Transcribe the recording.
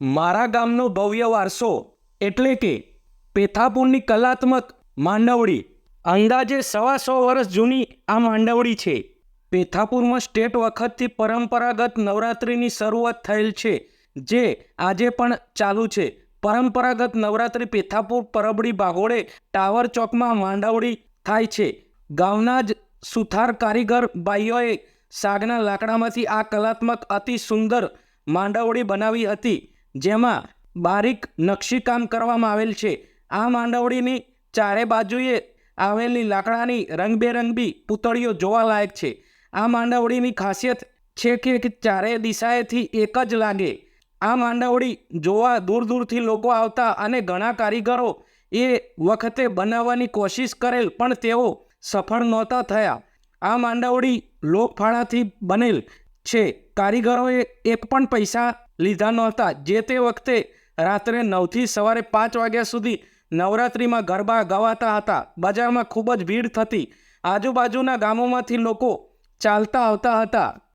મારા ગામનો ભવ્ય વારસો એટલે કે પેથાપુરની કલાત્મક માંડવડી. અંદાજે સવા સો વર્ષ જૂની આ માંડવડી છે. પેથાપુરમાં સ્ટેટ વખતથી પરંપરાગત નવરાત્રિની શરૂઆત થયેલ છે, જે આજે પણ ચાલુ છે. પરંપરાગત નવરાત્રિ પેથાપુર, પરબડી બાગોળે ટાવર ચોકમાં માંડવડી થાય છે. ગામના જ સુથાર કારીગર ભાઈઓએ સાગના લાકડામાંથી આ કલાત્મક અતિ સુંદર માંડવડી બનાવી હતી. જેમાં બારીક નકશીકામ કરવામાં આવેલ છે. આ માંડવડીની ચારે બાજુએ આવેલી લાકડાની રંગબેરંગી પૂતળીઓ જોવાલાયક છે. આ માંડવડીની ખાસિયત છે કે ચારે દિશાએથી એક જ લાગે. આ માંડવડી જોવા દૂર દૂરથી લોકો આવતા અને ઘણા કારીગરો એ વખતે બનાવવાની કોશિશ કરેલ, પણ તેઓ સફળ નહોતા થયા. આ માંડવડી લોકફાળાથી બનેલ છે. કારીગરોએ એક પણ પૈસા લીધા નહોતા. જે તે વખતે રાત્રે નવથી સવારે પાંચ વાગ્યા સુધી નવરાત્રિમાં ગરબા ગવાતા હતા. બજારમાં ખૂબ જ ભીડ થતી આજુબાજુના ગામોમાંથી લોકો ચાલતા આવતા હતા.